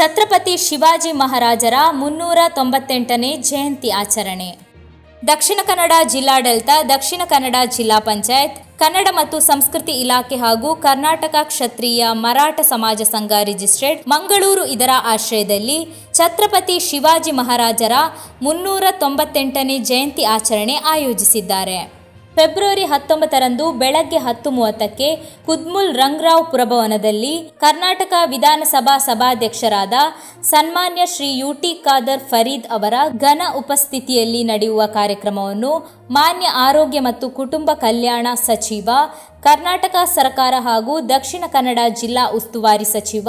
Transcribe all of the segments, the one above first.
ಛತ್ರಪತಿ ಶಿವಾಜಿ ಮಹಾರಾಜರ ಮುನ್ನೂರ ತೊಂಬತ್ತೆಂಟನೇ ಜಯಂತಿ ಆಚರಣೆ. ದಕ್ಷಿಣ ಕನ್ನಡ ಜಿಲ್ಲಾಡಳಿತ ದಕ್ಷಿಣ ಕನ್ನಡ ಜಿಲ್ಲಾ ಪಂಚಾಯತ್, ಕನ್ನಡ ಮತ್ತು ಸಂಸ್ಕೃತಿ ಇಲಾಖೆ ಹಾಗೂ ಕರ್ನಾಟಕ ಕ್ಷತ್ರಿಯ ಮರಾಠ ಸಮಾಜ ಸಂಘ ರಿಜಿಸ್ಟ್ರೇಡ್ ಮಂಗಳೂರು ಇದರ ಆಶ್ರಯದಲ್ಲಿ ಛತ್ರಪತಿ ಶಿವಾಜಿ ಮಹಾರಾಜರ ಮುನ್ನೂರ ತೊಂಬತ್ತೆಂಟನೇ ಜಯಂತಿ ಆಚರಣೆ ಆಯೋಜಿಸಿದ್ದಾರೆ. ಫೆಬ್ರವರಿ ಹತ್ತೊಂಬತ್ತರಂದು ಬೆಳಗ್ಗೆ ಹತ್ತು ಮೂವತ್ತಕ್ಕೆ ಕುದ್ಮುಲ್ ರಂಗರಾವ್ ಪುರಭವನದಲ್ಲಿ ಕರ್ನಾಟಕ ವಿಧಾನಸಭಾ ಸಭಾಧ್ಯಕ್ಷರಾದ ಸನ್ಮಾನ್ಯ ಶ್ರೀ ಯುಟಿ ಖಾದರ್ ಫರೀದ್ ಅವರ ಘನ ಉಪಸ್ಥಿತಿಯಲ್ಲಿ ನಡೆಯುವ ಕಾರ್ಯಕ್ರಮವನ್ನು ಮಾನ್ಯ ಆರೋಗ್ಯ ಮತ್ತು ಕುಟುಂಬ ಕಲ್ಯಾಣ ಸಚಿವ, ಕರ್ನಾಟಕ ಸರ್ಕಾರ ಹಾಗೂ ದಕ್ಷಿಣ ಕನ್ನಡ ಜಿಲ್ಲಾ ಉಸ್ತುವಾರಿ ಸಚಿವ,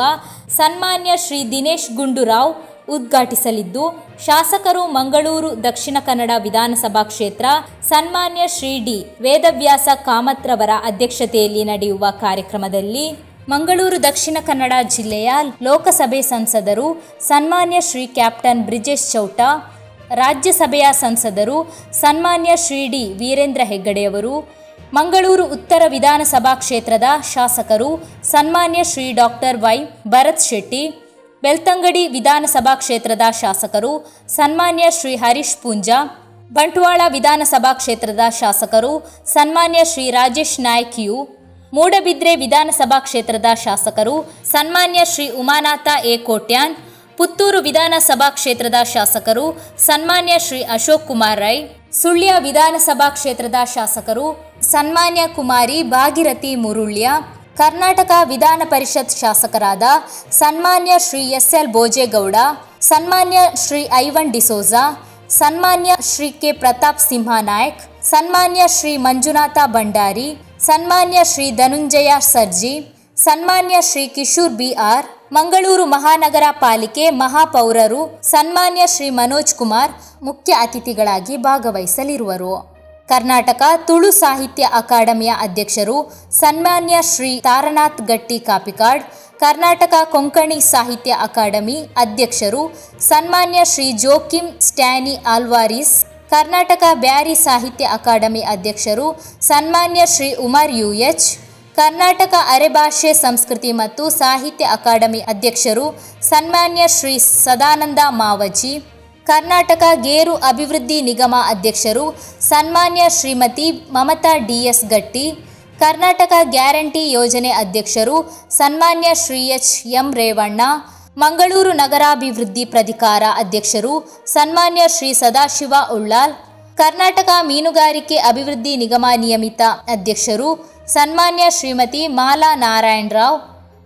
ಸನ್ಮಾನ್ಯ ಶ್ರೀ ದಿನೇಶ್ ಗುಂಡೂರಾವ್ ಉದ್ಘಾಟಿಸಲಿದ್ದು, ಶಾಸಕರು ಮಂಗಳೂರು, ದಕ್ಷಿಣ ಕನ್ನಡ ವಿಧಾನಸಭಾ ಕ್ಷೇತ್ರ, ಸನ್ಮಾನ್ಯ ಶ್ರೀ ಡಿ ವೇದವ್ಯಾಸ ಕಾಮತ್ರವರ ಅಧ್ಯಕ್ಷತೆಯಲ್ಲಿ ನಡೆಯುವ ಕಾರ್ಯಕ್ರಮದಲ್ಲಿ ಮಂಗಳೂರು, ದಕ್ಷಿಣ ಕನ್ನಡ ಜಿಲ್ಲೆಯ ಲೋಕಸಭೆ ಸಂಸದರು ಸನ್ಮಾನ್ಯ ಶ್ರೀ ಕ್ಯಾಪ್ಟನ್ ಬ್ರಿಜೇಶ್ ಚೌಟ, ರಾಜ್ಯಸಭೆಯ ಸಂಸದರು ಸನ್ಮಾನ್ಯ ಶ್ರೀ ಡಿ ವೀರೇಂದ್ರ ಹೆಗ್ಗಡೆಯವರು ಮಂಗಳೂರು ಉತ್ತರ ವಿಧಾನಸಭಾ ಕ್ಷೇತ್ರದ ಶಾಸಕರು ಸನ್ಮಾನ್ಯ ಶ್ರೀ ಡಾಕ್ಟರ್ ವೈ ಭರತ್ ಶೆಟ್ಟಿ ಬೆಳ್ತಂಗಡಿ ವಿಧಾನಸಭಾ ಕ್ಷೇತ್ರದ ಶಾಸಕರು ಸನ್ಮಾನ್ಯ ಶ್ರೀ ಹರೀಶ್ ಪೂಂಜಾ, ಬಂಟ್ವಾಳ ವಿಧಾನಸಭಾ ಕ್ಷೇತ್ರದ ಶಾಸಕರು ಸನ್ಮಾನ್ಯ ಶ್ರೀ ರಾಜೇಶ್ ನಾಯ್ಕ್ ಯು, ಮೂಡಬಿದ್ರೆ ವಿಧಾನಸಭಾ ಕ್ಷೇತ್ರದ ಶಾಸಕರು ಸನ್ಮಾನ್ಯ ಶ್ರೀ ಉಮಾನಾಥ ಎ ಕೋಟ್ಯಾನ್, ಪುತ್ತೂರು ವಿಧಾನಸಭಾ ಕ್ಷೇತ್ರದ ಶಾಸಕರು ಸನ್ಮಾನ್ಯ ಶ್ರೀ ಅಶೋಕ್ ಕುಮಾರ್ ರೈ, ಸುಳ್ಯ ವಿಧಾನಸಭಾ ಕ್ಷೇತ್ರದ ಶಾಸಕರು ಸನ್ಮಾನ್ಯ ಕುಮಾರಿ ಭಾಗಿರಥಿ ಮುರುಳ್ಯ ಕರ್ನಾಟಕ ವಿಧಾನ ಪರಿಷತ್ ಶಾಸಕರಾದ ಸನ್ಮಾನ್ಯ ಶ್ರೀ ಎಸ್ ಎಲ್ ಭೋಜೇಗೌಡ, ಸನ್ಮಾನ್ಯ ಶ್ರೀ ಐವನ್ ಡಿಸೋಜಾ, ಸನ್ಮಾನ್ಯ ಶ್ರೀ ಕೆ ಪ್ರತಾಪ್ ಸಿಂಹ ನಾಯಕ್ ಸನ್ಮಾನ್ಯ ಶ್ರೀ ಮಂಜುನಾಥ ಭಂಡಾರಿ, ಸನ್ಮಾನ್ಯ ಶ್ರೀ ಧನುಂಜಯ ಸರ್ಜಿ, ಸನ್ಮಾನ್ಯ ಶ್ರೀ ಕಿಶೋರ್ ಬಿ ಆರ್ ಮಂಗಳೂರು ಮಹಾನಗರ ಪಾಲಿಕೆ ಮಹಾಪೌರರು, ಸನ್ಮಾನ್ಯ ಶ್ರೀ ಮನೋಜ್ ಕುಮಾರ್ ಮುಖ್ಯ ಅತಿಥಿಗಳಾಗಿ ಭಾಗವಹಿಸಲಿರುವರು. ಕರ್ನಾಟಕ ತುಳು ಸಾಹಿತ್ಯ ಅಕಾಡೆಮಿಯ ಅಧ್ಯಕ್ಷರು ಸನ್ಮಾನ್ಯ ಶ್ರೀ ತಾರನಾಥ್ ಗಟ್ಟಿ ಕಾಪಿಕಾಡ್, ಕರ್ನಾಟಕ ಕೊಂಕಣಿ ಸಾಹಿತ್ಯ ಅಕಾಡೆಮಿ ಅಧ್ಯಕ್ಷರು ಸನ್ಮಾನ್ಯ ಶ್ರೀ ಜೋಕಿಮ್ ಸ್ಟ್ಯಾನಿ ಆಲ್ವಾರಿಸ್, ಕರ್ನಾಟಕ ಬ್ಯಾರಿ ಸಾಹಿತ್ಯ ಅಕಾಡೆಮಿ ಅಧ್ಯಕ್ಷರು ಸನ್ಮಾನ್ಯ ಶ್ರೀ ಉಮರ್ ಯು ಎಚ್, ಕರ್ನಾಟಕ ಅರೆಭಾಷೆ ಸಂಸ್ಕೃತಿ ಮತ್ತು ಸಾಹಿತ್ಯ ಅಕಾಡೆಮಿ ಅಧ್ಯಕ್ಷರು ಸನ್ಮಾನ್ಯ ಶ್ರೀ ಸದಾನಂದ ಮಾವಜಿ ಕರ್ನಾಟಕ ಗೇರು ಅಭಿವೃದ್ಧಿ ನಿಗಮ ಅಧ್ಯಕ್ಷರು ಸನ್ಮಾನ್ಯ ಶ್ರೀಮತಿ ಮಮತಾ ಡಿಎಸ್ ಗಟ್ಟಿ, ಕರ್ನಾಟಕ ಗ್ಯಾರಂಟಿ ಯೋಜನೆ ಅಧ್ಯಕ್ಷರು ಸನ್ಮಾನ್ಯ ಶ್ರೀ ಎಚ್ ಎಂ ರೇವಣ್ಣ, ಮಂಗಳೂರು ನಗರಾಭಿವೃದ್ಧಿ ಪ್ರಾಧಿಕಾರ ಅಧ್ಯಕ್ಷರು ಸನ್ಮಾನ್ಯ ಶ್ರೀ ಸದಾಶಿವ ಉಳ್ಳಾಲ್ ಕರ್ನಾಟಕ ಮೀನುಗಾರಿಕೆ ಅಭಿವೃದ್ಧಿ ನಿಗಮ ನಿಯಮಿತ ಅಧ್ಯಕ್ಷರು ಸನ್ಮಾನ್ಯ ಶ್ರೀಮತಿ ಮಾಲಾ ನಾರಾಯಣ್ ರಾವ್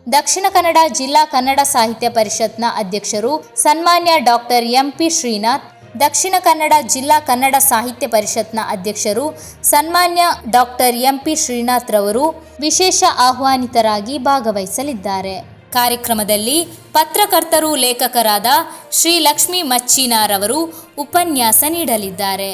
ದಕ್ಷಿಣ ಕನ್ನಡ ಜಿಲ್ಲಾ ಕನ್ನಡ ಸಾಹಿತ್ಯ ಪರಿಷತ್ನ ಅಧ್ಯಕ್ಷರು ಸನ್ಮಾನ್ಯ ಡಾಕ್ಟರ್ ಎಂಪಿ ಶ್ರೀನಾಥ್, ದಕ್ಷಿಣ ಕನ್ನಡ ಜಿಲ್ಲಾ ಕನ್ನಡ ಸಾಹಿತ್ಯ ಪರಿಷತ್ನ ಅಧ್ಯಕ್ಷರು ಸನ್ಮಾನ್ಯ ಡಾಕ್ಟರ್ ಎಂಪಿ ಶ್ರೀನಾಥ್ ರವರು ವಿಶೇಷ ಆಹ್ವಾನಿತರಾಗಿ ಭಾಗವಹಿಸಲಿದ್ದಾರೆ. ಕಾರ್ಯಕ್ರಮದಲ್ಲಿ ಪತ್ರಕರ್ತರು ಲೇಖಕರಾದ ಶ್ರೀ ಲಕ್ಷ್ಮೀ ಮಚ್ಚಿನಾರವರು ಉಪನ್ಯಾಸ ನೀಡಲಿದ್ದಾರೆ.